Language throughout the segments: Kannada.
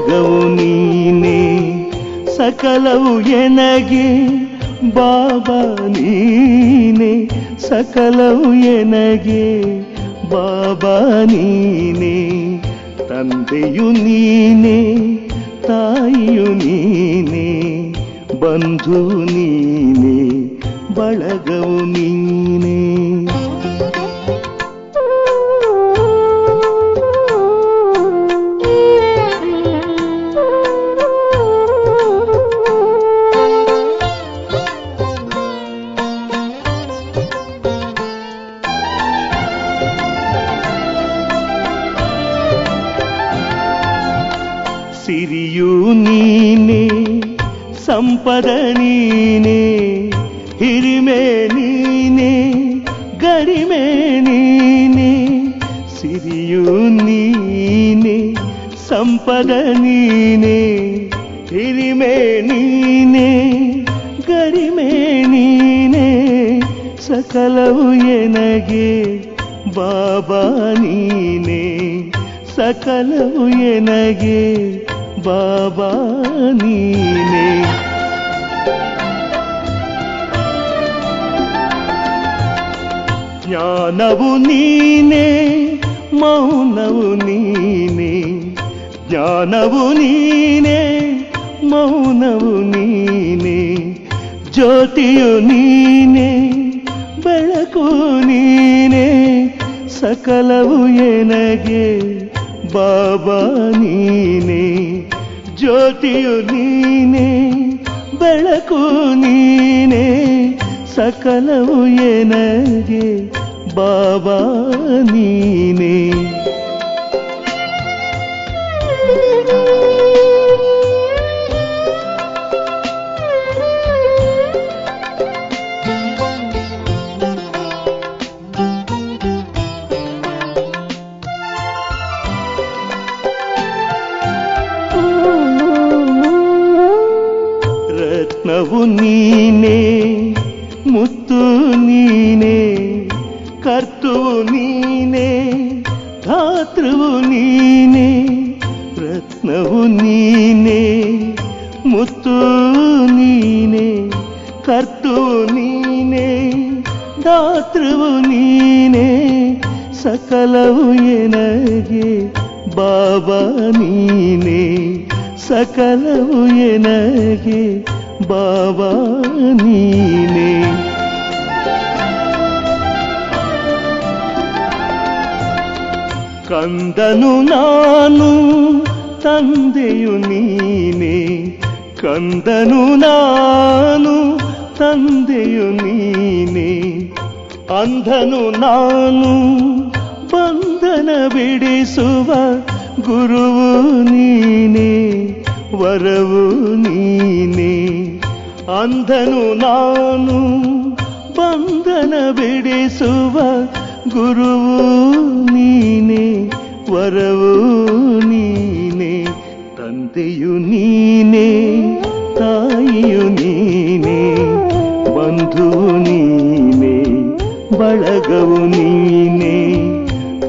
ಬಳಗವು ನೀನೇ, ಸಕಲವು ಎನಗೆ, ಬಾಬಾ ನೀನೆ, ಸಕಲವು ಎನಗೆ, ಬಾಬಾ ನೀನೆ, ತಂದೆಯು ನೀನೆ, ತಾಯಿಯು ನೀನೆ, ಬಂಧು ನೀನೆ, ಬಳಗವು ನೀನೆ. ಸಂಪದ ನೀನೆ ಹಿರಿಮೆ ನೀನೆ, ಗರಿಮೆ ನೀನೆ, ಸಿರಿಯು ನೀನೆ, ಸಂಪದ ನೀನೆ, ಹಿರಿಮೆ ನೀನೆ, ಗರಿಮೆ ನೀನೆ, ಸಕಲವು ಎನಗೆ ಬಾಬಾ ನೀನೆ, ಸಕಲವು ಎನಗೆ ಬಾಬಾ ನೀನೆ. ಜ್ಞಾನವು ನೀನೇ, ಮೌನವು ನೀನೇ. ಜ್ಞಾನವು ನೀನೇ, ಮೌನವು ನೀನೇ. ಜ್ಯೋತಿಯು ನೀನೇ, ಬೆಳಕು ನೀನೇ. ಸಕಲವು ಎನಗೆ, ಬಾಬಾ ನೀನೇ. ಜ್ಯೋತಿಯು ನೀನೇ, ಬೆಳಕು ನೀನೇ. ಸಕಲವು ಎನಗೆ ಬಾಬಾ ನೀನೆ ರತ್ನವು ನೀನೆ ಮುತ್ತು ನೀನೆ ಕರ್ತುವು ನೀನೆ ಧಾತೃವು ನೀನೆ ರತ್ನವು ನೀನೆ ಮುತ್ತು ನೀನೆ ಕರ್ತುವು ನೀನೆ ಧಾತೃವು ನೀನೆ ಸಕಲವು ಎನಗೆ ಬಾಬಾ ನೀನೆ ಸಕಲವು ಎನಗೆ ಬಾಬಾ ನೀನೆ ಕಂದನು ನಾನು, ತಂದೆಯು ನೀನೆ. ಕಂದನು ನಾನು, ತಂದೆಯು ನೀನೆ. ಅಂಧನು ನಾನು, ಬಂಧನ ಬಿಡಿಸುವ ಗುರುವು ನೀನೆ. ವರವು ನೀನೆ. ಅಂಧನು ನಾನು, ಬಂಧನ ಬಿಡಿಸುವ ಗುರುವು ನೀನೆ ವರವು ನೀನೆ ತಂದೆಯು ನೀನೆ ತಾಯಿಯು ನೀನೆ ಬಂಧುವು ನೀನೆ ಬಳಗವು ನೀನೆ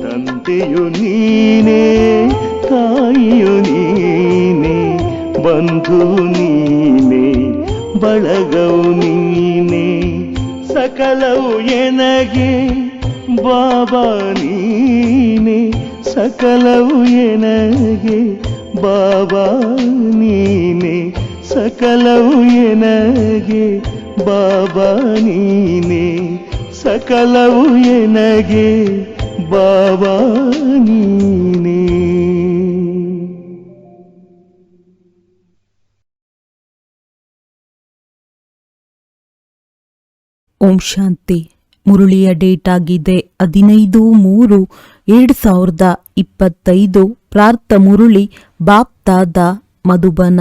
ತಂದೆಯು ನೀನೆ ತಾಯಿಯು ನೀನೆ ಬಂಧು ನೀನೆ ಬಳಗವು ನೀನೆ ಸಕಲವು ಎನಗೆ ಬಾಬಾ ನೀನೆ ಸಕಲವು ಎನಗೆ, ಬಾಬಾ ನೀನೆ ಸಕಲವು ಎನಗೆ, ಬಾಬಾ ನೀನೆ ಸಕಲವು ಎನಗೆ, ಬಾಬಾ ನೀನೇ. ಓಂ ಶಾಂತಿ, ಮುರುಳಿಯ ಡೇಟ್ ಆಗಿದೆ. ಹದಿನೈದು ಮೂರು ಎರಡು ಸಾವಿರದ ಇಪ್ಪತ್ತೈದು ಪ್ರಾರ್ಥ ಮುರುಳಿ ಬಾಪ್ತಾದ ಮಧುಬನ.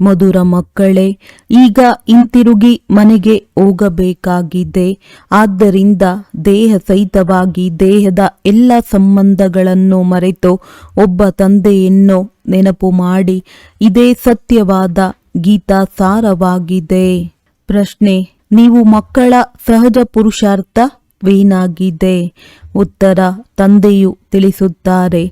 ಮಧುರ ಮಕ್ಕಳೇ, ಈಗ ಹಿಂತಿರುಗಿ ಮನೆಗೆ ಹೋಗಬೇಕಾಗಿದೆ. ಆದ್ದರಿಂದ ದೇಹ ಸಹಿತವಾಗಿ ದೇಹದ ಎಲ್ಲ ಸಂಬಂಧಗಳನ್ನು ಮರೆತು ಒಬ್ಬ ತಂದೆಯನ್ನು ನೆನಪು ಮಾಡಿ, ಇದೇ ಸತ್ಯವಾದ ಗೀತಾ ಸಾರವಾಗಿದೆ. ಪ್ರಶ್ನೆ, ನೀವು ಮಕ್ಕಳ ಸಹಜ ಪುರುಷಾರ್ಥವೇನಾಗಿದೆ ಉತ್ತರ, ತಂದೆಯು ತಿಳಿಸುತ್ತಾರೆ,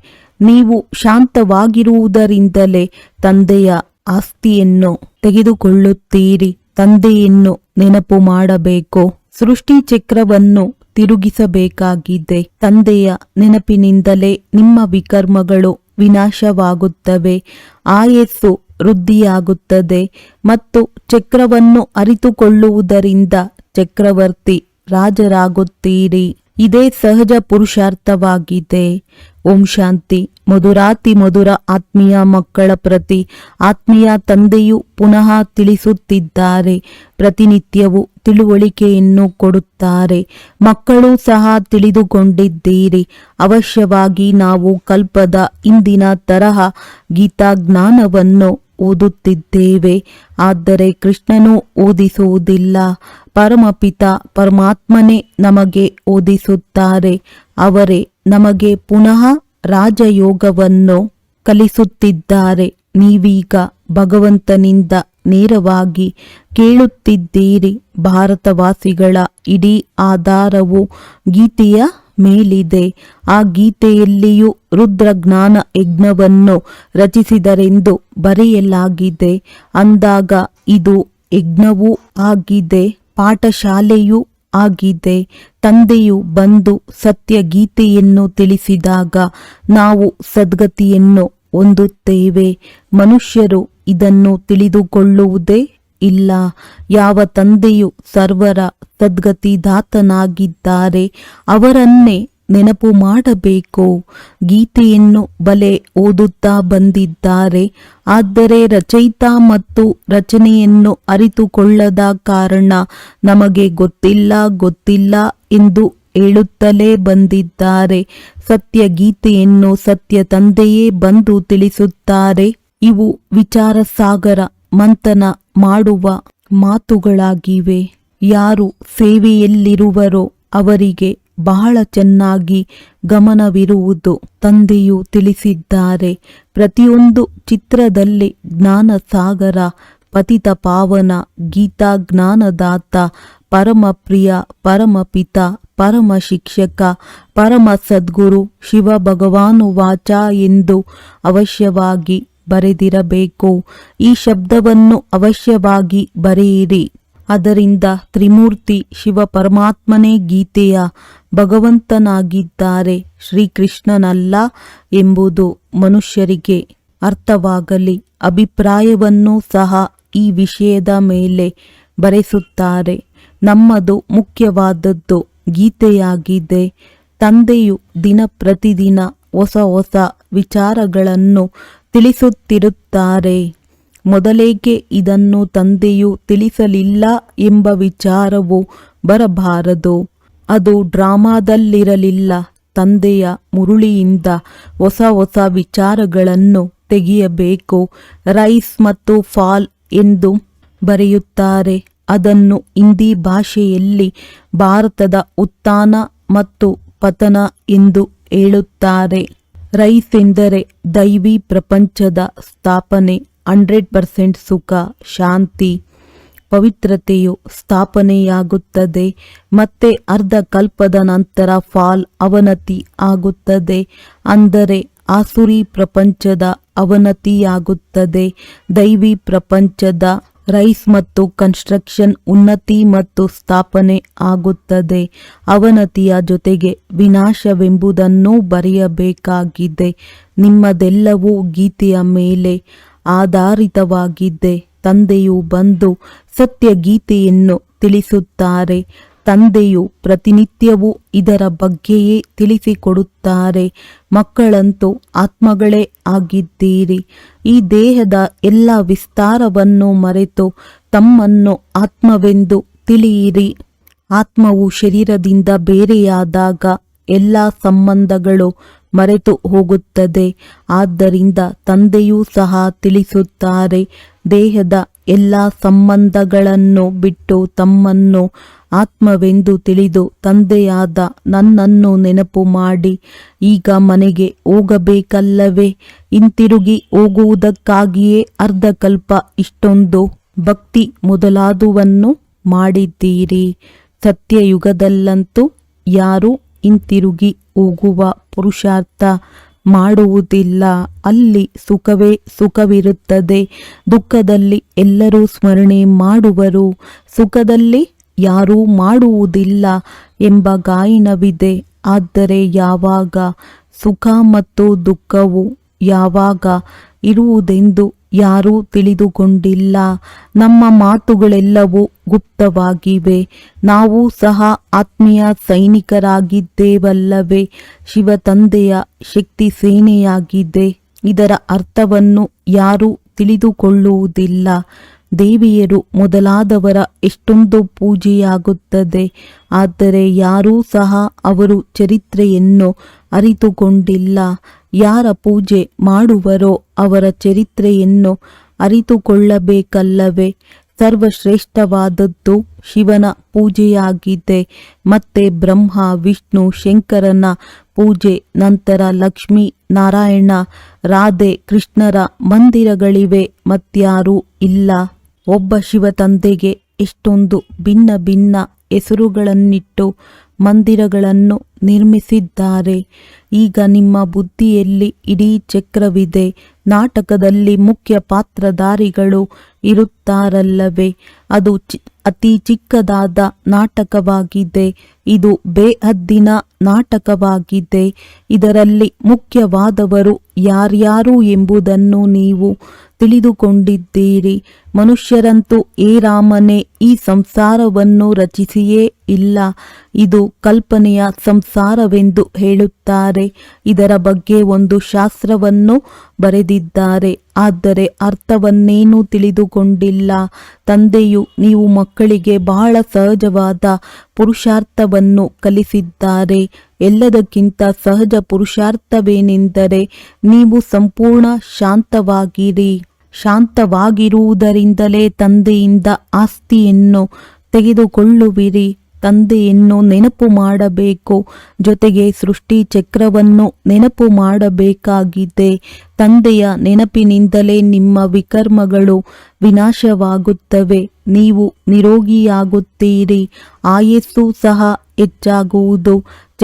ನೀವು ಶಾಂತವಾಗಿರುವುದರಿಂದಲೇ ತಂದೆಯ ಆಸ್ತಿಯನ್ನು ತೆಗೆದುಕೊಳ್ಳುತ್ತೀರಿ, ತಂದೆಯನ್ನು ನೆನಪು ಮಾಡಬೇಕು. ಸೃಷ್ಟಿ ಚಕ್ರವನ್ನು ತಿರುಗಿಸಬೇಕಾಗಿದೆ. ತಂದೆಯ ನೆನಪಿನಿಂದಲೇ ನಿಮ್ಮ ವಿಕರ್ಮಗಳು ವಿನಾಶವಾಗುತ್ತವೆ. ಆಯಸ್ಸು ವೃದ್ಧಿಯಾಗುತ್ತದೆ ಮತ್ತು ಚಕ್ರವನ್ನು ಅರಿತುಕೊಳ್ಳುವುದರಿಂದ ಚಕ್ರವರ್ತಿ ರಾಜರಾಗುತ್ತೀರಿ. ಇದೇ ಸಹಜ ಪುರುಷಾರ್ಥವಾಗಿದೆ. ಓಂ ಶಾಂತಿ. ಮಧುರಾತಿ ಮಧುರ ಆತ್ಮೀಯ ಮಕ್ಕಳ ಪ್ರತಿ ಆತ್ಮೀಯ ತಂದೆಯು ಪುನಃ ತಿಳಿಸುತ್ತಿದ್ದಾರೆ. ಪ್ರತಿನಿತ್ಯವೂ ತಿಳುವಳಿಕೆಯನ್ನು ಕೊಡುತ್ತಾರೆ. ಮಕ್ಕಳು ಸಹ ತಿಳಿದುಕೊಂಡಿದ್ದೀರಿ. ಅವಶ್ಯವಾಗಿ ನಾವು ಕಲ್ಪದ ಇಂದಿನ ತರಹ ಗೀತಾ ಜ್ಞಾನವನ್ನು ಓದುತ್ತಿದ್ದೇವೆ. ಆದರೆ ಕೃಷ್ಣನು ಓದಿಸುವುದಿಲ್ಲ. ಪರಮಪಿತ ಪರಮಾತ್ಮನೇ ನಮಗೆ ಓದಿಸುತ್ತಾರೆ. ಅವರೇ ನಮಗೆ ಪುನಃ ರಾಜಯೋಗವನ್ನು ಕಲಿಸುತ್ತಿದ್ದಾರೆ. ನೀವೀಗ ಭಗವಂತನಿಂದ ನೇರವಾಗಿ ಕೇಳುತ್ತಿದ್ದೀರಿ. ಭಾರತವಾಸಿಗಳ ಇಡೀ ಆಧಾರವು ಗೀತೆಯ ಮೇಲಿದೆ. ಆ ಗೀತೆಯಲ್ಲಿಯೂ ರುದ್ರಜ್ಞಾನ ಯಜ್ಞವನ್ನು ರಚಿಸಿದರೆಂದು ಬರೆಯಲಾಗಿದೆ. ಅಂದಾಗ ಇದು ಯಜ್ಞವೂ ಆಗಿದೆ, ಪಾಠಶಾಲೆಯೂ ಆಗಿದೆ. ತಂದೆಯು ಬಂದು ಸತ್ಯ ಗೀತೆಯನ್ನು ತಿಳಿಸಿದಾಗ ನಾವು ಸದ್ಗತಿಯನ್ನು ಹೊಂದುತ್ತೇವೆ. ಮನುಷ್ಯರು ಇದನ್ನು ತಿಳಿದುಕೊಳ್ಳುವುದೇ ಇಲ್ಲ. ಯಾವ ತಂದೆಯು ಸರ್ವರ ಸದ್ಗತಿದಾತನಾಗಿದ್ದಾರೆ, ಅವರನ್ನೇ ನೆನಪು ಮಾಡಬೇಕು. ಗೀತೆಯನ್ನು ಬಲೆ ಓದುತ್ತಾ ಬಂದಿದ್ದಾರೆ. ಆದರೆ ರಚಯಿತ ಮತ್ತು ರಚನೆಯನ್ನು ಅರಿತುಕೊಳ್ಳದ ಕಾರಣ ನಮಗೆ ಗೊತ್ತಿಲ್ಲ ಗೊತ್ತಿಲ್ಲ ಎಂದು ಹೇಳುತ್ತಲೇ ಬಂದಿದ್ದಾರೆ. ಸತ್ಯ ಗೀತೆಯನ್ನು ಸತ್ಯ ತಂದೆಯೇ ಬಂದು ತಿಳಿಸುತ್ತಾರೆ. ಇವು ವಿಚಾರ ಸಾಗರ ಮಂಥನ ಮಾಡುವ ಮಾತುಗಳಾಗಿವೆ. ಯಾರು ಸೇವೆಯಲ್ಲಿರುವರೋ ಅವರಿಗೆ ಬಹಳ ಚೆನ್ನಾಗಿ ಗಮನವಿರುವುದು ತಂದೆಯು ತಿಳಿಸಿದ್ದಾರೆ. ಪ್ರತಿಯೊಂದು ಚಿತ್ರದಲ್ಲಿ ಜ್ಞಾನಸಾಗರ, ಪತಿತ ಪಾವನ ಗೀತಾ ಜ್ಞಾನದಾತ ಪರಮ ಪ್ರಿಯ ಪರಮಪಿತ ಪರಮ ಶಿಕ್ಷಕ ಪರಮ ಸದ್ಗುರು ಶಿವ ಭಗವಾನು ವಾಚ ಎಂದು ಅವಶ್ಯವಾಗಿ ಬರೆದಿರಬೇಕು. ಈ ಶಬ್ದವನ್ನು ಅವಶ್ಯವಾಗಿ ಬರೆಯಿರಿ. ಅದರಿಂದ ತ್ರಿಮೂರ್ತಿ ಶಿವ ಪರಮಾತ್ಮನೇ ಗೀತೆಯ ಭಗವಂತನಾಗಿದ್ದಾರೆ. ಶ್ರೀಕೃಷ್ಣನಲ್ಲ ಎಂಬುದು ಮನುಷ್ಯರಿಗೆ ಅರ್ಥವಾಗಲಿ. ಅಭಿಪ್ರಾಯವನ್ನು ಸಹ ಈ ವಿಷಯದ ಮೇಲೆ ಬರೆಸುತ್ತಾರೆ. ನಮ್ಮದು ಮುಖ್ಯವಾದದ್ದು ಗೀತೆಯಾಗಿದೆ. ತಂದೆಯು ದಿನ ಪ್ರತಿದಿನ ಹೊಸ ಹೊಸ ವಿಚಾರಗಳನ್ನು ತಿಳಿಸುತ್ತಿರುತ್ತಾರೆ. ಮೊದಲೇಕೆ ಇದನ್ನು ತಂದೆಯು ತಿಳಿಸಲಿಲ್ಲ ಎಂಬ ವಿಚಾರವು ಬರಬಾರದು. ಅದು ಡ್ರಾಮಾದಲ್ಲಿರಲಿಲ್ಲ. ತಂದೆಯ ಮುರುಳಿಯಿಂದ ಹೊಸ ಹೊಸ ವಿಚಾರಗಳನ್ನು ತೆಗೆಯಬೇಕು. ರೈಸ್ ಮತ್ತು ಫಾಲ್ ಎಂದು ಬರೆಯುತ್ತಾರೆ. ಅದನ್ನು ಹಿಂದಿ ಭಾಷೆಯಲ್ಲಿ ಭಾರತದ ಉತ್ಥಾನ ಮತ್ತು ಪತನ ಎಂದು ಹೇಳುತ್ತಾರೆ. ರೈಸ್ ಎಂದರೆ ದೈವಿ ಪ್ರಪಂಚದ ಸ್ಥಾಪನೆ, ಹಂಡ್ರೆಡ್ ಪರ್ಸೆಂಟ್ ಸುಖ, ಶಾಂತಿ, ಪವಿತ್ರತೆಯು ಸ್ಥಾಪನೆಯಾಗುತ್ತದೆ. ಮತ್ತೆ ಅರ್ಧ ಕಲ್ಪದ ನಂತರ ಫಾಲ್ ಅವನತಿ ಆಗುತ್ತದೆ. ಅಂದರೆ ಆಸುರಿ ಪ್ರಪಂಚದ ಅವನತಿಯಾಗುತ್ತದೆ. ದೈವಿ ಪ್ರಪಂಚದ ರೈಸ್ ಮತ್ತು ಕನ್ಸ್ಟ್ರಕ್ಷನ್ ಉನ್ನತಿ ಮತ್ತು ಸ್ಥಾಪನೆ ಆಗುತ್ತದೆ. ಅವನತಿಯ ಜೊತೆಗೆ ವಿನಾಶವೆಂಬುದನ್ನು ಬರೆಯಬೇಕಾಗಿದೆ. ನಿಮ್ಮದೆಲ್ಲವೂ ಗೀತೆಯ ಮೇಲೆ ಆಧಾರಿತವಾಗಿದೆ ತಂದೆಯು ಬಂದು ಸತ್ಯ ಗೀತೆಯನ್ನು ತಿಳಿಸುತ್ತಾರೆ. ತಂದೆಯು ಪ್ರತಿನಿತ್ಯವೂ ಇದರ ಬಗ್ಗೆಯೇ ತಿಳಿಸಿಕೊಡುತ್ತಾರೆ. ಮಕ್ಕಳಂತೂ ಆತ್ಮಗಳೇ ಆಗಿದ್ದೀರಿ. ಈ ದೇಹದ ಎಲ್ಲ ವಿಸ್ತಾರವನ್ನು ಮರೆತು ತಮ್ಮನ್ನು ಆತ್ಮವೆಂದು ತಿಳಿಯಿರಿ. ಆತ್ಮವು ಶರೀರದಿಂದ ಬೇರೆಯಾದಾಗ ಎಲ್ಲ ಸಂಬಂಧಗಳು ಮರೆತು ಹೋಗುತ್ತದೆ. ಆದ್ದರಿಂದ ತಂದೆಯೂ ಸಹ ತಿಳಿಸುತ್ತಾರೆ, ದೇಹದ ಎಲ್ಲ ಸಂಬಂಧಗಳನ್ನು ಬಿಟ್ಟು ತಮ್ಮನ್ನು ಆತ್ಮವೆಂದು ತಿಳಿದು ತಂದೆಯಾದ ನನ್ನನ್ನು ನೆನಪು ಮಾಡಿ, ಈಗ ಮನೆಗೆ ಹೋಗಬೇಕಲ್ಲವೇ? ಹಿಂತಿರುಗಿ ಹೋಗುವುದಕ್ಕಾಗಿಯೇ ಅರ್ಧಕಲ್ಪ ಇಷ್ಟೊಂದು ಭಕ್ತಿ ಮೊದಲಾದುವನ್ನು ಮಾಡಿದ್ದೀರಿ. ಸತ್ಯಯುಗದಲ್ಲಂತೂ ಯಾರೂ ಹಿಂತಿರುಗಿ ಹೋಗುವ ಪುರುಷಾರ್ಥ ಮಾಡುವುದಿಲ್ಲ. ಅಲ್ಲಿ ಸುಖವೇ ಸುಖವಿರುತ್ತದೆ. ದುಃಖದಲ್ಲಿ ಎಲ್ಲರೂ ಸ್ಮರಣೆ ಮಾಡುವರು. ಸುಖದಲ್ಲಿ ಯಾರೂ ಮಾಡುವುದಿಲ್ಲ ಎಂಬ ಗಾಯನವಿದೆ. ಆದರೆ ಯಾವಾಗ ಸುಖ ಮತ್ತು ದುಃಖವು ಯಾವಾಗ ಇರುವುದೆಂದು ಯಾರೂ ತಿಳಿದುಕೊಂಡಿಲ್ಲ. ನಮ್ಮ ಮಾತುಗಳೆಲ್ಲವೂ ಗುಪ್ತವಾಗಿವೆ. ನಾವು ಸಹ ಆತ್ಮೀಯ ಸೈನಿಕರಾಗಿದ್ದೇವಲ್ಲವೇ. ಶಿವ ತಂದೆಯ ಶಕ್ತಿ ಸೇನೆಯಾಗಿದೆ. ಇದರ ಅರ್ಥವನ್ನು ಯಾರೂ ತಿಳಿದುಕೊಳ್ಳುವುದಿಲ್ಲ. ದೇವಿಯರು ಮೊದಲಾದವರ ಎಷ್ಟೊಂದು ಪೂಜೆಯಾಗುತ್ತದೆ. ಆದರೆ ಯಾರೂ ಸಹ ಅವರು ಚರಿತ್ರೆಯನ್ನು ಅರಿತುಕೊಂಡಿಲ್ಲ. ಯಾರ ಪೂಜೆ ಮಾಡುವರೋ ಅವರ ಚರಿತ್ರೆಯನ್ನು ಅರಿತುಕೊಳ್ಳಬೇಕಲ್ಲವೇ. ಸರ್ವಶ್ರೇಷ್ಠವಾದದ್ದು ಶಿವನ ಪೂಜೆಯಾಗಿದೆ. ಮತ್ತೆ ಬ್ರಹ್ಮ, ವಿಷ್ಣು, ಶಂಕರನ ಪೂಜೆ, ನಂತರ ಲಕ್ಷ್ಮಿ, ನಾರಾಯಣ, ರಾಧೆ, ಕೃಷ್ಣರ ಮಂದಿರಗಳಿವೆ ಮತ್ಯಾರೂ ಇಲ್ಲ. ಒಬ್ಬ ಶಿವ ತಂದೆಗೆ ಎಷ್ಟೊಂದು ಭಿನ್ನ ಭಿನ್ನ ಹೆಸರುಗಳನ್ನಿಟ್ಟು ಮಂದಿರಗಳನ್ನು ನಿರ್ಮಿಸಿದ್ದಾರೆ. ಈಗ ನಿಮ್ಮ ಬುದ್ಧಿಯಲ್ಲಿ ಇಡೀ ಚಕ್ರವಿದೆ. ನಾಟಕದಲ್ಲಿ ಮುಖ್ಯ ಪಾತ್ರಧಾರಿಗಳು ಇರುತ್ತಾರಲ್ಲವೇ? ಅದು ಚಿ, ಅತಿ ಚಿಕ್ಕದಾದ ನಾಟಕವಾಗಿದೆ. ಇದು ಬೇಹದ್ದಿನ ನಾಟಕವಾಗಿದೆ. ಇದರಲ್ಲಿ ಮುಖ್ಯವಾದವರು ಯಾರ್ಯಾರು ಎಂಬುದನ್ನು ನೀವು ತಿಳಿದುಕೊಂಡಿದ್ದೀರಿ. ಮನುಷ್ಯರಂತೂ ಏ ರಾಮನೇ, ಈ ಸಂಸಾರವನ್ನು ರಚಿಸಿಯೇ ಇಲ್ಲ. ಇದು ಕಲ್ಪನೆಯ ಸಂಸಾರವೆಂದು ಹೇಳುತ್ತಾರೆ. ಇದರ ಬಗ್ಗೆ ಒಂದು ಶಾಸ್ತ್ರವನ್ನು ಬರೆದಿದ್ದಾರೆ. ಆದರೆ ಅರ್ಥವನ್ನೇನೂ ತಿಳಿದುಕೊಂಡಿಲ್ಲ. ತಂದೆಯು ನೀವು ಮಕ್ಕಳಿಗೆ ಬಹಳ ಸಹಜವಾದ ಪುರುಷಾರ್ಥವನ್ನು ಕಲಿಸಿದ್ದಾರೆ. ಎಲ್ಲದಕ್ಕಿಂತ ಸಹಜ ಪುರುಷಾರ್ಥವೇನೆಂದರೆ ನೀವು ಸಂಪೂರ್ಣ ಶಾಂತವಾಗಿರಿ. ಶಾಂತವಾಗಿರುವುದರಿಂದಲೇ ತಂದೆಯಿಂದ ಆಸ್ತಿಯನ್ನು ತೆಗೆದುಕೊಳ್ಳುವಿರಿ. ತಂದೆಯನ್ನು ನೆನಪು ಮಾಡಬೇಕು. ಜೊತೆಗೆ ಸೃಷ್ಟಿ ಚಕ್ರವನ್ನು ನೆನಪು ಮಾಡಬೇಕಾಗಿದೆ. ತಂದೆಯ ನೆನಪಿನಿಂದಲೇ ನಿಮ್ಮ ವಿಕರ್ಮಗಳು ವಿನಾಶವಾಗುತ್ತವೆ. ನೀವು ನಿರೋಗಿಯಾಗುತ್ತೀರಿ. ಆಯಸ್ಸು ಸಹ ಹೆಚ್ಚಾಗುವುದು.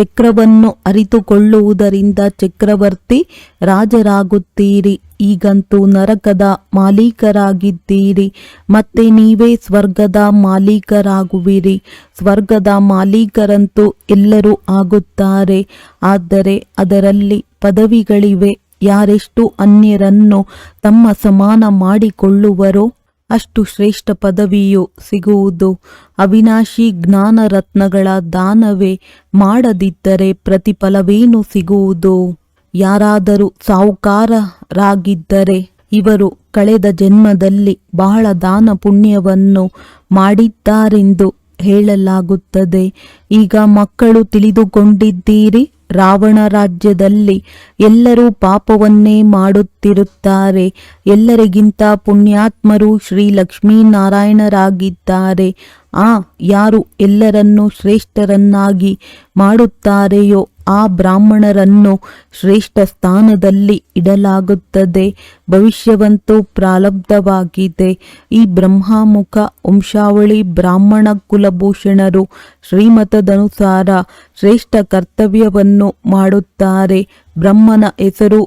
ಚಕ್ರವನ್ನು ಅರಿತುಕೊಳ್ಳುವುದರಿಂದ ಚಕ್ರವರ್ತಿ ರಾಜರಾಗುತ್ತೀರಿ. ಈಗಂತೂ ನರಕದ ಮಾಲೀಕರಾಗಿದ್ದೀರಿ. ಮತ್ತೆ ನೀವೇ ಸ್ವರ್ಗದ ಮಾಲೀಕರಾಗುವಿರಿ. ಸ್ವರ್ಗದ ಮಾಲೀಕರಂತೂ ಎಲ್ಲರೂ ಆಗುತ್ತಾರೆ. ಆದರೆ ಅದರಲ್ಲಿ ಪದವಿಗಳಿವೆ. ಯಾರೆಷ್ಟು ಅನ್ಯರನ್ನು ತಮ್ಮ ಸಮಾನ ಮಾಡಿಕೊಳ್ಳುವರೋ ಅಷ್ಟು ಶ್ರೇಷ್ಠ ಪದವಿಯು ಸಿಗುವುದು. ಅವಿನಾಶಿ ಜ್ಞಾನ ರತ್ನಗಳ ದಾನವೇ ಮಾಡದಿದ್ದರೆ ಪ್ರತಿಫಲವೇನು ಸಿಗುವುದು. ಯಾರಾದರೂ ಸಾಹುಕಾರರಾಗಿದ್ದರೆ ಇವರು ಕಳೆದ ಜನ್ಮದಲ್ಲಿ ಬಹಳ ದಾನ ಪುಣ್ಯವನ್ನು ಮಾಡಿದ್ದಾರೆಂದು ಹೇಳಲಾಗುತ್ತದೆ. ಈಗ ಮಕ್ಕಳು ತಿಳಿದುಕೊಂಡಿದ್ದೀರಿ, ರಾವಣ ರಾಜ್ಯದಲ್ಲಿ ಎಲ್ಲರೂ ಪಾಪವನ್ನೇ ಮಾಡುತ್ತಿರುತ್ತಾರೆ. ಎಲ್ಲರಿಗಿಂತ ಪುಣ್ಯಾತ್ಮರು ಶ್ರೀ ಲಕ್ಷ್ಮೀನಾರಾಯಣರಾಗಿದ್ದಾರೆ. ಆ ಯಾರು ಎಲ್ಲರನ್ನೂ ಶ್ರೇಷ್ಠರನ್ನಾಗಿ ಮಾಡುತ್ತಾರೆಯೋ ಆ ಬ್ರಾಹ್ಮಣರನ್ನು ಶ್ರೇಷ್ಠ ಸ್ಥಾನದಲ್ಲಿ ಇಡಲಾಗುತ್ತದೆ. ಭವಿಷ್ಯವಂತೂ ಪ್ರಾಲಬ್ಧವಾಗಿದೆ. ಈ ಬ್ರಹ್ಮಾಮುಖ ವಂಶಾವಳಿ ಬ್ರಾಹ್ಮಣ ಕುಲಭೂಷಣರು ಶ್ರೀಮತದನುಸಾರ ಶ್ರೇಷ್ಠ ಕರ್ತವ್ಯವನ್ನು ಮಾಡುತ್ತಾರೆ. ಬ್ರಹ್ಮನ ಹೆಸರು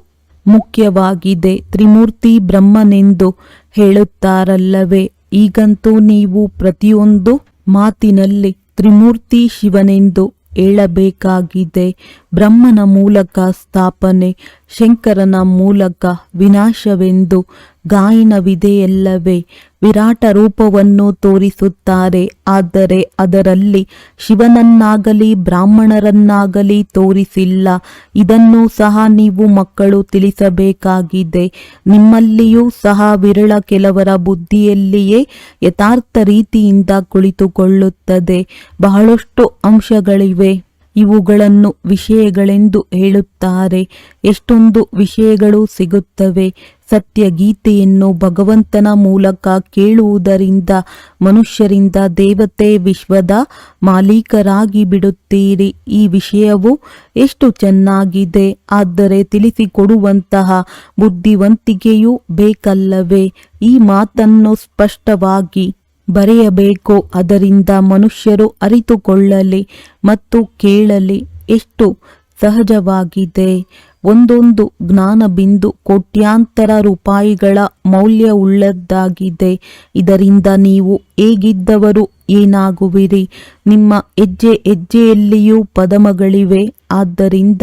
ಮುಖ್ಯವಾಗಿದೆ. ತ್ರಿಮೂರ್ತಿ ಬ್ರಹ್ಮನೆಂದು ಹೇಳುತ್ತಾರಲ್ಲವೇ? ಈಗಂತೂ ನೀವು ಪ್ರತಿಯೊಂದು ಮಾತಿನಲ್ಲಿ ತ್ರಿಮೂರ್ತಿ ಶಿವನೆಂದು ಹೇಳಬೇಕಾಗಿದೆ ಬ್ರಹ್ಮನ ಮೂಲಕ ಸ್ಥಾಪನೆ, ಶಂಕರನ ಮೂಲಕ ವಿನಾಶವೆಂದು ಗಾಯನವಿದೆಯಲ್ಲವೇ ವಿರಾಟ ರೂಪವನ್ನು ತೋರಿಸುತ್ತಾರೆ, ಆದರೆ ಅದರಲ್ಲಿ ಶಿವನನ್ನಾಗಲಿ ಬ್ರಾಹ್ಮಣರನ್ನಾಗಲಿ ತೋರಿಸಿಲ್ಲ. ಇದನ್ನು ಸಹ ನೀವು ಮಕ್ಕಳು ತಿಳಿಸಬೇಕಾಗಿದೆ. ನಿಮ್ಮಲ್ಲಿಯೂ ಸಹ ವಿರಳ ಕೆಲವರ ಬುದ್ಧಿಯಲ್ಲಿಯೇ ಯಥಾರ್ಥ ರೀತಿಯಿಂದ ಕುಳಿತುಕೊಳ್ಳುತ್ತದೆ. ಬಹಳಷ್ಟು ಅಂಶಗಳಿವೆ. ಇವುಗಳನ್ನು ವಿಷಯಗಳೆಂದು ಹೇಳುತ್ತಾರೆ. ಎಷ್ಟೊಂದು ವಿಷಯಗಳು ಸಿಗುತ್ತವೆ. ಸತ್ಯ ಗೀತೆಯನ್ನು ಭಗವಂತನ ಮೂಲಕ ಕೇಳುವುದರಿಂದ ಮನುಷ್ಯರಿಂದ ದೇವತೆ ವಿಶ್ವದ ಮಾಲೀಕರಾಗಿ ಬಿಡುತ್ತೀರಿ. ಈ ವಿಷಯವು ಎಷ್ಟು ಚೆನ್ನಾಗಿದೆ. ಆದರೆ ತಿಳಿಸಿಕೊಡುವಂತಹ ಬುದ್ಧಿವಂತಿಕೆಯೂ ಬೇಕಲ್ಲವೇ? ಈ ಮಾತನ್ನು ಸ್ಪಷ್ಟವಾಗಿ ಬರೆಯಬೇಕು, ಅದರಿಂದ ಮನುಷ್ಯರು ಅರಿತುಕೊಳ್ಳಲಿ ಮತ್ತು ಕೇಳಲಿ. ಎಷ್ಟು ಸಹಜವಾಗಿದೆ. ಒಂದೊಂದು ಜ್ಞಾನ ಬಿಂದು ಕೋಟ್ಯಾಂತರ ರೂಪಾಯಿಗಳ ಮೌಲ್ಯವುಳ್ಳದ್ದಾಗಿದೆ. ಇದರಿಂದ ನೀವು ಹೇಗಿದ್ದವರು ಏನಾಗುವಿರಿ? ನಿಮ್ಮ ಹೆಜ್ಜೆ ಹೆಜ್ಜೆಯಲ್ಲಿಯೂ ಪದಮಗಳಿವೆ. ಆದ್ದರಿಂದ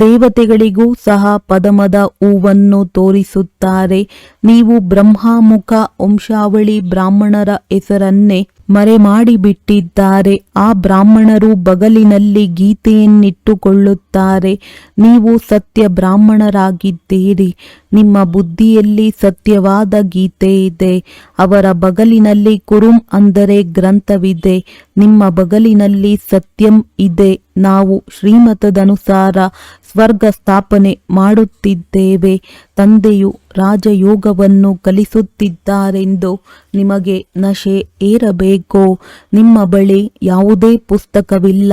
ದೇವತೆಗಳಿಗೂ ಸಹ ಪದಮದ ಹೂವನ್ನು ತೋರಿಸುತ್ತಾರೆ. ನೀವು ಬ್ರಹ್ಮಾಮುಖ ವಂಶಾವಳಿ ಬ್ರಾಹ್ಮಣರ ಹೆಸರನ್ನೇ ಮರೆ ಮಾಡಿಬಿಟ್ಟಿದ್ದಾರೆ ಆ ಬ್ರಾಹ್ಮಣರು ಬಗಲಿನಲ್ಲಿ ಗೀತೆಯನ್ನಿಟ್ಟುಕೊಳ್ಳುತ್ತಾರೆ. ನೀವು ಸತ್ಯ ಬ್ರಾಹ್ಮಣರಾಗಿದ್ದೀರಿ. ನಿಮ್ಮ ಬುದ್ಧಿಯಲ್ಲಿ ಸತ್ಯವಾದ ಗೀತೆ ಇದೆ ಅವರ ಬಗಲಿನಲ್ಲಿ ಕುರುಂ ಅಂದರೆ ಗ್ರಂಥವಿದೆ. ನಿಮ್ಮ ಬಗಲಿನಲ್ಲಿ ಸತ್ಯಂ ಇದೆ. ನಾವು ಶ್ರೀಮತದನುಸಾರ ಸ್ವರ್ಗ ಸ್ಥಾಪನೆ ಮಾಡುತ್ತಿದ್ದೇವೆ. ತಂದೆಯು ರಾಜಯೋಗವನ್ನು ಕಲಿಸುತ್ತಿದ್ದಾರೆಂದು ನಿಮಗೆ ನಶೆ ಏರಬೇಕು? ನಿಮ್ಮ ಬಳಿ ಯಾವುದೇ ಪುಸ್ತಕವಿಲ್ಲ.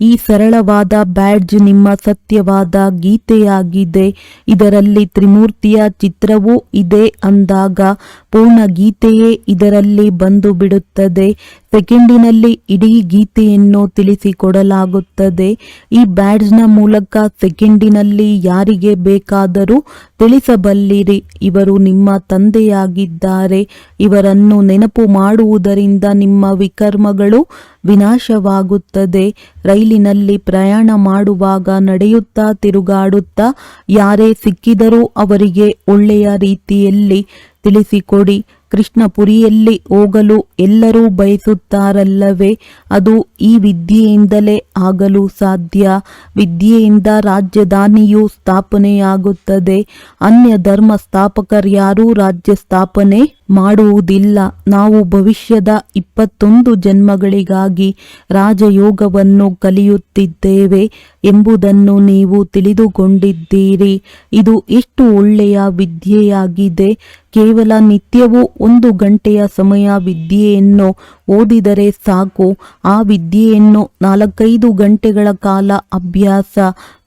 ಈ ಸರಳವಾದ ಬ್ಯಾಡ್ಜ್ ನಿಮ್ಮ ಸತ್ಯವಾದ ಗೀತೆಯಾಗಿದೆ. ಇದರಲ್ಲಿ ತ್ರಿಮೂರ್ತಿಯ ಚಿತ್ರವೂ ಇದೆ ಅಂದಾಗ ಪೂರ್ಣ ಗೀತೆಯೇ ಇದರಲ್ಲಿ ಬಂದು ಬಿಡುತ್ತದೆ. ಸೆಕೆಂಡಿನಲ್ಲಿ ಇಡೀ ಗೀತೆಯನ್ನು ತಿಳಿಸಿಕೊಡಲಾಗುತ್ತದೆ. ಈ ಬ್ಯಾಡ್ಜ್ನ ಮೂಲಕ ಸೆಕೆಂಡಿನಲ್ಲಿ ಯಾರಿಗೆ ಬೇಕಾದರೂ ತಿಳಿಸಬಲ್ಲಿರಿ. ಇವರು ನಿಮ್ಮ ತಂದೆಯಾಗಿದ್ದಾರೆ. ಇವರನ್ನು ನೆನಪು ಮಾಡುವುದರಿಂದ ನಿಮ್ಮ ವಿಕರ್ಮಗಳು ವಿನಾಶವಾಗುತ್ತದೆ. ರೈಲಿನಲ್ಲಿ ಪ್ರಯಾಣ ಮಾಡುವಾಗ ನಡೆಯುತ್ತಾ ತಿರುಗಾಡುತ್ತಾ ಯಾರೇ ಸಿಕ್ಕಿದರೂ ಅವರಿಗೆ ಒಳ್ಳೆಯ ರೀತಿಯಲ್ಲಿ ತಿಳಿಸಿಕೊಡಿ. ಕೃಷ್ಣಪುರಿಯಲ್ಲಿ ಹೋಗಲು ಎಲ್ಲರೂ ಬಯಸುತ್ತಾರಲ್ಲವೇ? ಅದು ಈ ವಿದ್ಯೆಯಿಂದಲೇ ಆಗಲು ಸಾಧ್ಯ. ವಿದ್ಯೆಯಿಂದ ರಾಜಧಾನಿಯು ಸ್ಥಾಪನೆಯಾಗುತ್ತದೆ. ಅನ್ಯ ಧರ್ಮ ಸ್ಥಾಪಕರ್ಯಾರೂ ರಾಜ್ಯ ಸ್ಥಾಪನೆ ಮಾಡುವುದಿಲ್ಲ. ನಾವು ಭವಿಷ್ಯದ ಇಪ್ಪತ್ತೊಂದು ಜನ್ಮಗಳಿಗಾಗಿ ರಾಜಯೋಗವನ್ನು ಕಲಿಯುತ್ತಿದ್ದೇವೆ ಎಂಬುದನ್ನು ನೀವು ತಿಳಿದುಕೊಂಡಿದ್ದೀರಿ. ಇದು ಎಷ್ಟು ಒಳ್ಳೆಯ ವಿದ್ಯೆಯಾಗಿದೆ. ಕೇವಲ ನಿತ್ಯವೂ ಒಂದು ಗಂಟೆಯ ಸಮಯ ವಿದ್ಯೆಯನ್ನು ಓದಿದರೆ ಸಾಕು. ಆ ವಿದ್ಯೆಯನ್ನು ನಾಲ್ಕೈದು ಗಂಟೆಗಳ ಕಾಲ ಅಭ್ಯಾಸ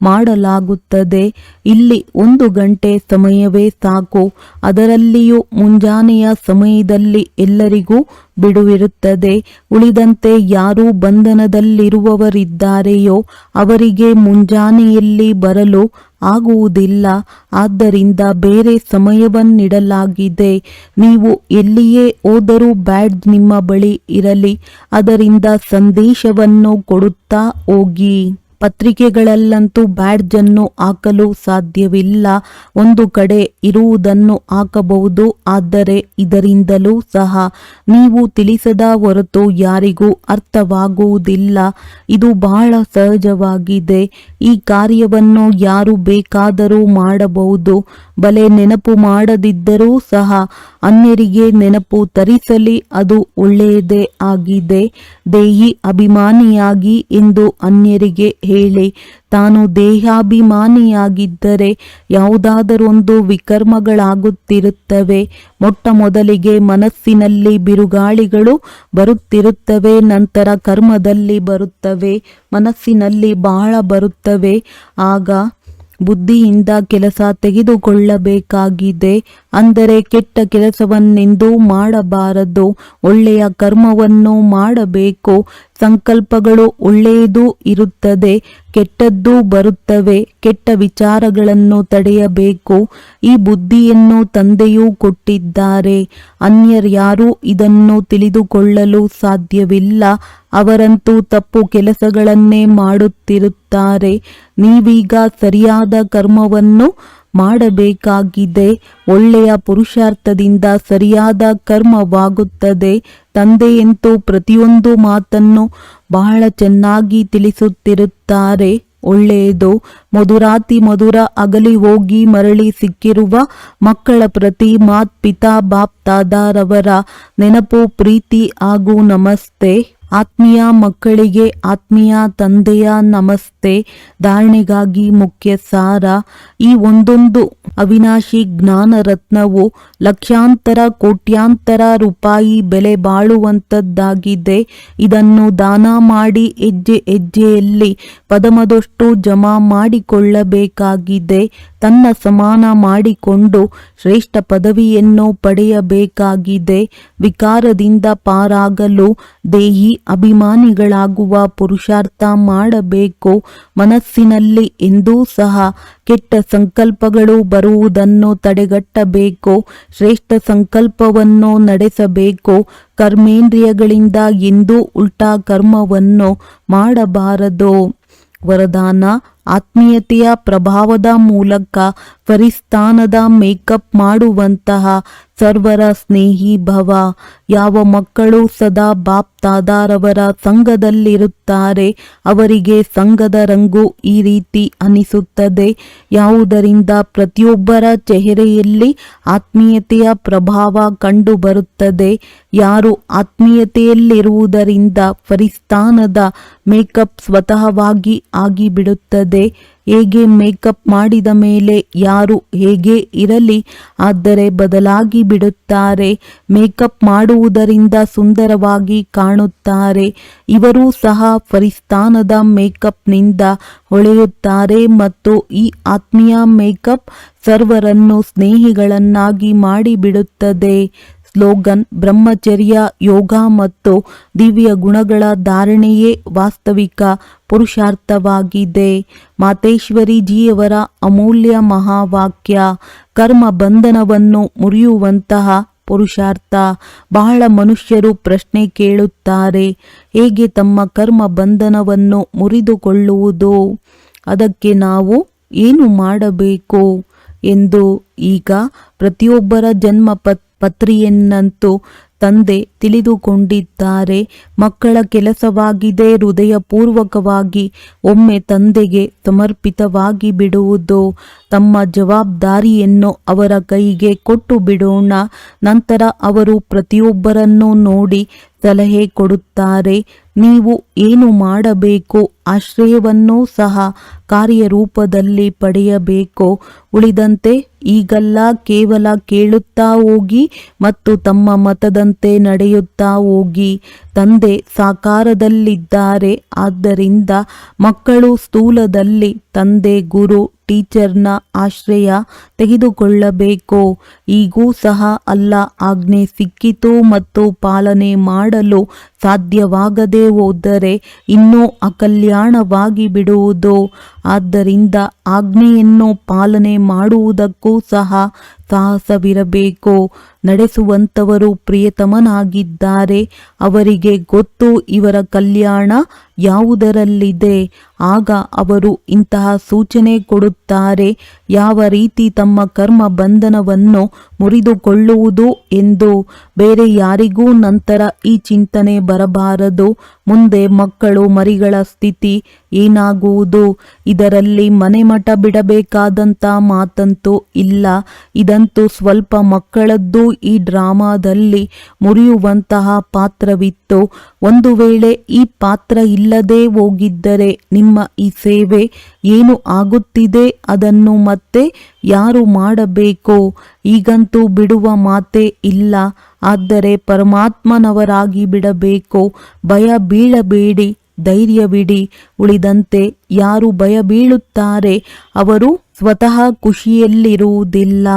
ಮಾಡಲಾಗುತ್ತದೆ. ಇಲ್ಲಿ ಒಂದು ಗಂಟೆ ಸಮಯವೇ ಸಾಕು. ಅದರಲ್ಲಿಯೂ ಮುಂಜಾನೆಯ ಸಮಯದಲ್ಲಿ ಎಲ್ಲರಿಗೂ ಬಿಡುವಿರುತ್ತದೆ. ಉಳಿದಂತೆ ಯಾರು ಬಂಧನದಲ್ಲಿರುವವರಿದ್ದಾರೆಯೋ ಅವರಿಗೆ ಮುಂಜಾನೆಯಲ್ಲಿ ಬರಲು ಆಗುವುದಿಲ್ಲ. ಆದ್ದರಿಂದ ಬೇರೆ ಸಮಯವನ್ನಿಡಲಾಗಿದೆ. ನೀವು ಎಲ್ಲಿಯೇ ಹೋದರೂ ಬ್ಯಾಡ್ ನಿಮ್ಮ ಬಳಿ ಇರಲಿ. ಅದರಿಂದ ಸಂದೇಶವನ್ನು ಕೊಡುತ್ತಾ ಹೋಗಿ. ಪತ್ರಿಕೆಗಳಲ್ಲಂತೂ ಬ್ಯಾಡ್ಜ್ ಅನ್ನು ಹಾಕಲು ಸಾಧ್ಯವಿಲ್ಲ. ಒಂದು ಕಡೆ ಇರುವುದನ್ನು ಹಾಕಬಹುದು, ಆದರೆ ಇದರಿಂದಲೂ ಸಹ. ನೀವು ತಿಳಿಸದ ಹೊರತು ಯಾರಿಗೂ ಅರ್ಥವಾಗುವುದಿಲ್ಲ. ಇದು ಬಹಳ ಸಹಜವಾಗಿದೆ. ಈ ಕಾರ್ಯವನ್ನು ಯಾರು ಬೇಕಾದರೂ ಮಾಡಬಹುದು. ಬಲೆ ನೆನಪು ಮಾಡದಿದ್ದರೂ ಸಹ, ಅನ್ಯರಿಗೆ ನೆನಪು ತರಿಸಲಿ, ಅದು ಒಳ್ಳೆಯದೇ ಆಗಿದೆ. ದೇಹಿ ಅಭಿಮಾನಿಯಾಗಿ ಎಂದು ಅನ್ಯರಿಗೆ ಹೇಳಿ, ತಾನು ದೇಹಾಭಿಮಾನಿಯಾಗಿದ್ದರೆ ಯಾವುದಾದರೊಂದು ವಿಕರ್ಮಗಳಾಗುತ್ತಿರುತ್ತವೆ. ಮೊಟ್ಟ ಮೊದಲಿಗೆ ಮನಸ್ಸಿನಲ್ಲಿ ಬಿರುಗಾಳಿಗಳು ಬರುತ್ತಿರುತ್ತವೆ, ನಂತರ ಕರ್ಮದಲ್ಲಿ ಬರುತ್ತವೆ, ಮನಸ್ಸಿನಲ್ಲಿ ಬಹಳ ಬರುತ್ತವೆ. ಆಗ ಬುದ್ಧಿಯಿಂದ ಕೆಲಸ ತೆಗೆದುಕೊಳ್ಳಬೇಕಾಗಿದೆ. ಅಂದರೆ ಕೆಟ್ಟ ಕೆಲಸವನ್ನೆಂದೂ ಮಾಡಬಾರದು, ಒಳ್ಳೆಯ ಕರ್ಮವನ್ನು ಮಾಡಬೇಕು. ಸಂಕಲ್ಪಗಳು ಒಳ್ಳೆಯದು ಇರುತ್ತದೆ, ಕೆಟ್ಟದ್ದು ಬರುತ್ತವೆ. ಕೆಟ್ಟ ವಿಚಾರಗಳನ್ನು ತಡೆಯಬೇಕು. ಈ ಬುದ್ಧಿಯನ್ನು ತಂದೆಯೂ ಕೊಟ್ಟಿದ್ದಾರೆ. ಅನ್ಯರ್ಯಾರೂ ಇದನ್ನು ತಿಳಿದುಕೊಳ್ಳಲು ಸಾಧ್ಯವಿಲ್ಲ. ಅವರಂತೂ ತಪ್ಪು ಕೆಲಸಗಳನ್ನೇ ಮಾಡುತ್ತಿರುತ್ತಾರೆ. ನೀವೀಗ ಸರಿಯಾದ ಕರ್ಮವನ್ನು ಮಾಡಬೇಕಾಗಿದೆ. ಒಳ್ಳೆಯ ಪುರುಷಾರ್ಥದಿಂದ ಸರಿಯಾದ ಕರ್ಮವಾಗುತ್ತದೆ. ತಂದೆಯಂತೂ ಪ್ರತಿಯೊಂದು ಮಾತನ್ನು ಬಹಳ ಚೆನ್ನಾಗಿ ತಿಳಿಸುತ್ತಿರುತ್ತಾರೆ. ಒಳ್ಳೆಯದು. ಮಧುರಾತಿ ಮಧುರ ಅಗಲಿ ಹೋಗಿ ಮರಳಿ ಸಿಕ್ಕಿರುವ ಮಕ್ಕಳ ಪ್ರತಿ ಮಾತ್ ಪಿತಾ ಬಾಪ್ ತಾದಾರವರ ನೆನಪು, ಪ್ರೀತಿ ಹಾಗೂ ನಮಸ್ತೆ. ಆತ್ಮೀಯ ಮಕ್ಕಳಿಗೆ, ಆತ್ಮೀಯ ತಂದೆಯ ನಮಸ್ತೆ, ಧಾರಣೆಗಾಗಿ ಮುಖ್ಯ ಸಾರ. ಈ ಒಂದೊಂದು ಅವಿನಾಶಿ ಜ್ಞಾನ ರತ್ನವು ಲಕ್ಷಾಂತರ, ಕೋಟ್ಯಾಂತರ ರೂಪಾಯಿ ಬೆಲೆ ಬಾಳುವಂತದ್ದಾಗಿದೆ. ಇದನ್ನು ದಾನ ಮಾಡಿ ಹೆಜ್ಜೆ ಹೆಜ್ಜೆಯಲ್ಲಿ ಪದಮದಷ್ಟು ಜಮಾ ಮಾಡಿಕೊಳ್ಳಬೇಕಾಗಿದೆ. ತನ್ನ ಸಮಾನ ಮಾಡಿಕೊಂಡು ಶ್ರೇಷ್ಠ ಪದವಿಯನ್ನು ಪಡೆಯಬೇಕಾಗಿದೆ. ವಿಕಾರದಿಂದ ಪಾರಾಗಲು ದೇಹಿ ಅಭಿಮಾನಿಗಳಾಗುವ ಪುರುಷಾರ್ಥ ಮಾಡಬೇಕು ಮನಸ್ಸಿನಲ್ಲಿ ಎಂದೂ ಸಹ ಕೆಟ್ಟ ಸಂಕಲ್ಪಗಳು ಬರುವುದನ್ನು ತಡೆಗಟ್ಟಬೇಕು ಶ್ರೇಷ್ಠ ಸಂಕಲ್ಪವನ್ನು ನಡೆಸಬೇಕು ಕರ್ಮೇಂದ್ರಿಯಗಳಿಂದ ಎಂದೂ ಉಲ್ಟಾ ಕರ್ಮವನ್ನು ಮಾಡಬಾರದು ವರದಾನ ಆತ್ಮೀಯತೆಯ ಪ್ರಭಾವದ ಮೂಲಕ ಪರಿಸ್ಥಾನದ ಮೇಕಪ್ ಮಾಡುವಂತಹ ಸರ್ವರ ಸ್ನೇಹಿ ಭವ. ಯಾವ ಮಕ್ಕಳು ಸದಾ ಬಾಪ್ ತಾದಾರವರ ಸಂಘದಲ್ಲಿರುತ್ತಾರೆ, ಅವರಿಗೆ ಸಂಘದ ರಂಗು ಈ ರೀತಿ ಅನಿಸುತ್ತದೆ. ಯಾವುದರಿಂದ ಪ್ರತಿಯೊಬ್ಬರ ಚೆಹರೆಯಲ್ಲಿ ಆತ್ಮೀಯತೆಯ ಪ್ರಭಾವ ಕಂಡು ಬರುತ್ತದೆ ಯಾರು ಆತ್ಮೀಯತೆಯಲ್ಲಿರುವುದರಿಂದ ಪರಿಸ್ಥಾನದ ಮೇಕಪ್ ಸ್ವತಃವಾಗಿ ಆಗಿಬಿಡುತ್ತದೆ. ಹೇಗೆ ಮೇಕಪ್ ಮಾಡಿದ ಮೇಲೆ ಯಾರು ಹೇಗೆ ಇರಲಿ, ಆದರೆ ಬದಲಾಗಿ ಬಿಡುತ್ತಾರೆ, ಮೇಕಪ್ ಮಾಡುವುದರಿಂದ ಸುಂದರವಾಗಿ ಕಾಣುತ್ತಾರೆ. ಇವರೂ ಸಹ ಫರಿಸ್ತಾನದ ಮೇಕಪ್ನಿಂದ ಹೊಳೆಯುತ್ತಾರೆ ಮತ್ತು ಈ ಆತ್ಮೀಯ ಮೇಕಪ್ ಸರ್ವರನ್ನು ಸ್ನೇಹಿಗಳನ್ನಾಗಿ ಮಾಡಿಬಿಡುತ್ತದೆ. ಸ್ಲೋಗನ್, ಬ್ರಹ್ಮಚರ್ಯ, ಯೋಗ ಮತ್ತು ದಿವ್ಯ ಗುಣಗಳ ಧಾರಣೆಯೇ ವಾಸ್ತವಿಕ ಪುರುಷಾರ್ಥವಾಗಿದೆ. ಮಾತೇಶ್ವರಿಜಿಯವರ ಅಮೂಲ್ಯ ಮಹಾವಾಕ್ಯ, ಕರ್ಮ ಬಂಧನವನ್ನು ಮುರಿಯುವಂತಹ ಪುರುಷಾರ್ಥ. ಬಹಳ ಮನುಷ್ಯರು ಪ್ರಶ್ನೆ ಕೇಳುತ್ತಾರೆ, ಹೇಗೆ ತಮ್ಮ ಕರ್ಮ ಬಂಧನವನ್ನು ಮುರಿದುಕೊಳ್ಳುವುದು? ಅದಕ್ಕೆ ನಾವು ಏನು ಮಾಡಬೇಕು? ಎಂದು ಈಗ ಪ್ರತಿಯೊಬ್ಬರ ಜನ್ಮ ಪತ್ ಪತ್ರಿಯನ್ನಂತೂ ತಂದೆ ತಿಳಿದುಕೊಂಡಿದ್ದಾರೆ. ಮಕ್ಕಳ ಕೆಲಸವಾಗಿದೆ, ಹೃದಯಪೂರ್ವಕವಾಗಿ ಒಮ್ಮೆ ತಂದೆಗೆ ಸಮರ್ಪಿತವಾಗಿ ಬಿಡುವುದು ತಮ್ಮ ಜವಾಬ್ದಾರಿಯನ್ನು ಅವರ ಕೈಗೆ ಕೊಟ್ಟು ಬಿಡೋಣ. ನಂತರ ಅವರು ಪ್ರತಿಯೊಬ್ಬರನ್ನು ನೋಡಿ ಸಲಹೆ ಕೊಡುತ್ತಾರೆ. ನೀವು ಏನು ಮಾಡಬೇಕು? ಆಶ್ರಯವನ್ನೂ ಸಹ ಕಾರ್ಯರೂಪದಲ್ಲಿ ಪಡೆಯಬೇಕು. ಉಳಿದಂತೆ ಈಗಲ್ಲ ಕೇವಲ ಕೇಳುತ್ತಾ ಹೋಗಿ ಮತ್ತು ತಮ್ಮ ಮತದಂತೆ ನಡೆಯುತ್ತಾ ಹೋಗಿ. ತಂದೆ ಸಾಕಾರದಲ್ಲಿದ್ದಾರೆ. ಆದ್ದರಿಂದ ಮಕ್ಕಳು ಸ್ಥೂಲದಲ್ಲಿ ತಂದೆ, ಗುರು, ಟೀಚರ್ನ ಆಶ್ರಯ ತೆಗೆದುಕೊಳ್ಳಬೇಕು. ಈಗೂ ಸಹ ಅಲ್ಲ, ಆಜ್ಞೆ ಸಿಕ್ಕಿತು ಮತ್ತು ಪಾಲನೆ ಮಾಡಲು ಸಾಧ್ಯವಾಗದೆ ಹೋದರೆ ಇನ್ನೂ ಅಕಲ್ಯಾಣವಾಗಿ ಬಿಡುವುದು? ಆದ್ದರಿಂದ ಆಜ್ಞೆಯನ್ನು ಪಾಲನೆ ಮಾಡುವುದಕ್ಕೂ ಸಹ ಸಾಹಸವಿರಬೇಕು. ನಡೆಸುವಂತವರು ಪ್ರಿಯತಮನಾಗಿದ್ದಾರೆ. ಅವರಿಗೆ ಗೊತ್ತು, ಇವರ ಕಲ್ಯಾಣ ಯಾವುದರಲ್ಲಿದೆ? ಆಗ ಅವರು ಇಂತಹ ಸೂಚನೆ ಕೊಡುತ್ತಾರೆ, ಯಾವ ರೀತಿ ತಮ್ಮ ಕರ್ಮ ಬಂಧನವನ್ನು ಮುರಿದುಕೊಳ್ಳುವುದು ಎಂದು? ಬೇರೆ ಯಾರಿಗೂ ನಂತರ ಈ ಚಿಂತನೆ ಬರಬಾರದು. ಮುಂದೆ ಮಕ್ಕಳು ಮರಿಗಳ ಸ್ಥಿತಿ ಏನಾಗುವುದು? ಇದರಲ್ಲಿ ಮನೆಮಠ ಬಿಡಬೇಕಾದಂಥ ಮಾತಂತೂ ಇಲ್ಲ. ಇದಂತೂ ಸ್ವಲ್ಪ ಮಕ್ಕಳದ್ದು ಈ ಡ್ರಾಮಾದಲ್ಲಿ ಮುರಿಯುವಂತಹ ಪಾತ್ರವಿತ್ತು. ಒಂದು ವೇಳೆ ಈ ಪಾತ್ರ ಇಲ್ಲದೆ ಹೋಗಿದ್ದರೆ ನಿಮ್ಮ ಈ ಸೇವೆ ಏನು ಆಗುತ್ತಿದೆ? ಅದನ್ನು ಮತ್ತೆ ಯಾರು ಮಾಡಬೇಕು? ಈಗಂತೂ ಬಿಡುವ ಮಾತೇ ಇಲ್ಲ. ಆದರೆ ಪರಮಾತ್ಮನವರಾಗಿ ಬಿಡಬೇಕು. ಭಯ ಬೀಳಬೇಡಿ. ಧೈರ್ಯವಿಡಿ ಉಳಿದಂತೆ ಯಾರು ಭಯ ಬೀಳುತ್ತಾರೆ ಅವರು ಸ್ವತಃ ಖುಷಿಯಲ್ಲಿರುವುದಿಲ್ಲ.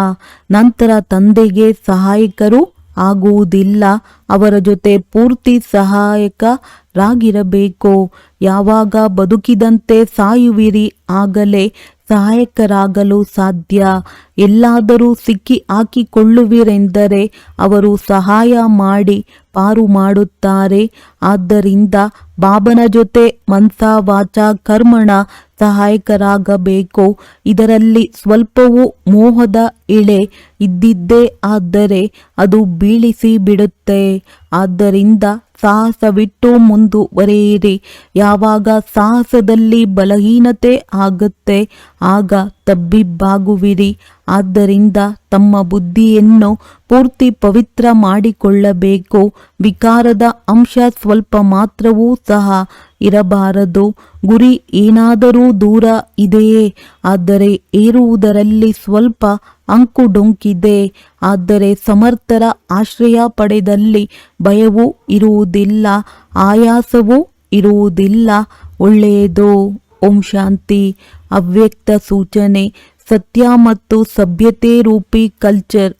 ನಂತರ ತಂದೆಗೆ ಸಹಾಯಕರು ಆಗುವುದಿಲ್ಲ. ಅವರ ಜೊತೆ ಪೂರ್ತಿ ಸಹಾಯಕರಾಗಿರಬೇಕು. ಯಾವಾಗ ಬದುಕಿದಂತೆ ಸಾಯುವಿರಿ ಆಗಲೇ ಸಹಾಯಕರಾಗಲು ಸಾಧ್ಯ? ಎಲ್ಲಾದರೂ ಸಿಕ್ಕಿ ಹಾಕಿಕೊಳ್ಳುವಿರೆಂದರೆ ಅವರು ಸಹಾಯ ಮಾಡಿ ಪಾರು ಮಾಡುತ್ತಾರೆ. ಆದ್ದರಿಂದ ಬಾಬನ ಜೊತೆ ಮನ್ಸ ವಾಚ ಕರ್ಮಣ ಸಹಾಯಕರಾಗಬೇಕು. ಇದರಲ್ಲಿ ಸ್ವಲ್ಪವೂ ಮೋಹದ ಇಳೆ ಇದ್ದಿದ್ದೇ ಆದರೆ ಅದು ಬೀಳಿಸಿ ಬಿಡುತ್ತೆ. ಆದ್ದರಿಂದ ಸಾಹಸವಿಟ್ಟು ಮುಂದುವರೆಯಿರಿ. ಯಾವಾಗ ಸಾಹಸದಲ್ಲಿ ಬಲಹೀನತೆ ಆಗುತ್ತೆ, ಆಗ ತಬ್ಬಿಬ್ಬಾಗುವಿರಿ. ಆದ್ದರಿಂದ ತಮ್ಮ ಬುದ್ಧಿಯನ್ನು ಪೂರ್ತಿ ಪವಿತ್ರ ಮಾಡಿಕೊಳ್ಳಬೇಕು. ವಿಕಾರದ ಅಂಶ ಸ್ವಲ್ಪ ಮಾತ್ರವೂ ಸಹ ಇರಬಾರದು. ಗುರಿ ಏನಾದರೂ ದೂರ ಇದೆಯೇ, ಆದರೆ ಏರುವುದರಲ್ಲಿ ಸ್ವಲ್ಪ ಅಂಕುಡೊಂಕಿದೆ ಆದರೆ ಸಮರ್ಥರ ಆಶ್ರಯ ಪಡೆದಲ್ಲಿ ಭಯವೂ ಇರುವುದಿಲ್ಲ, ಆಯಾಸವೂ ಇರುವುದಿಲ್ಲ. ಒಳ್ಳೆಯದು, ಓಂ ಶಾಂತಿ. ಅವ್ಯಕ್ತ ಸೂಚನೆ, ಸತ್ಯ ಮತ್ತು ಸಭ್ಯತೆ ರೂಪಿ ಕಲ್ಚರ್.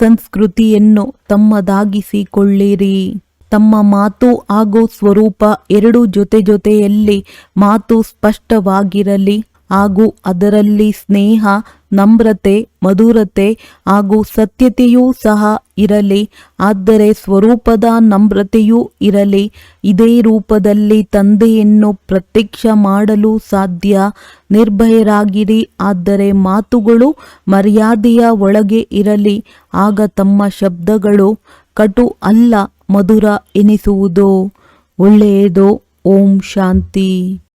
ಸಂಸ್ಕೃತಿಯನ್ನು ತಮ್ಮದಾಗಿಸಿಕೊಳ್ಳಿರಿ. ತಮ್ಮ ಮಾತು ಹಾಗೂ ಸ್ವರೂಪ ಎರಡು ಜೊತೆ ಜೊತೆಯಲ್ಲಿ ಮಾತು ಸ್ಪಷ್ಟವಾಗಿರಲಿ. ಹಾಗೂ ಅದರಲ್ಲಿ ಸ್ನೇಹ, ನಮ್ರತೆ, ಮಧುರತೆ ಹಾಗೂ ಸತ್ಯತೆಯೂ ಸಹ ಇರಲಿ. ಆದರೆ ಸ್ವರೂಪದ ನಮ್ರತೆಯೂ ಇರಲಿ. ಇದೇ ರೂಪದಲ್ಲಿ ತಂದೆಯನ್ನು ಪ್ರತ್ಯಕ್ಷ ಮಾಡಲು ಸಾಧ್ಯ. ನಿರ್ಭಯರಾಗಿರಿ. ಆದರೆ ಮಾತುಗಳು ಮರ್ಯಾದೆಯ ಒಳಗೆ ಇರಲಿ. ಆಗ ತಮ್ಮ ಶಬ್ದಗಳು ಕಟು ಅಲ್ಲ ಮಧುರ ಎನಿಸುವುದು. ಒಳ್ಳೆಯದು. ಓಂ ಶಾಂತಿ.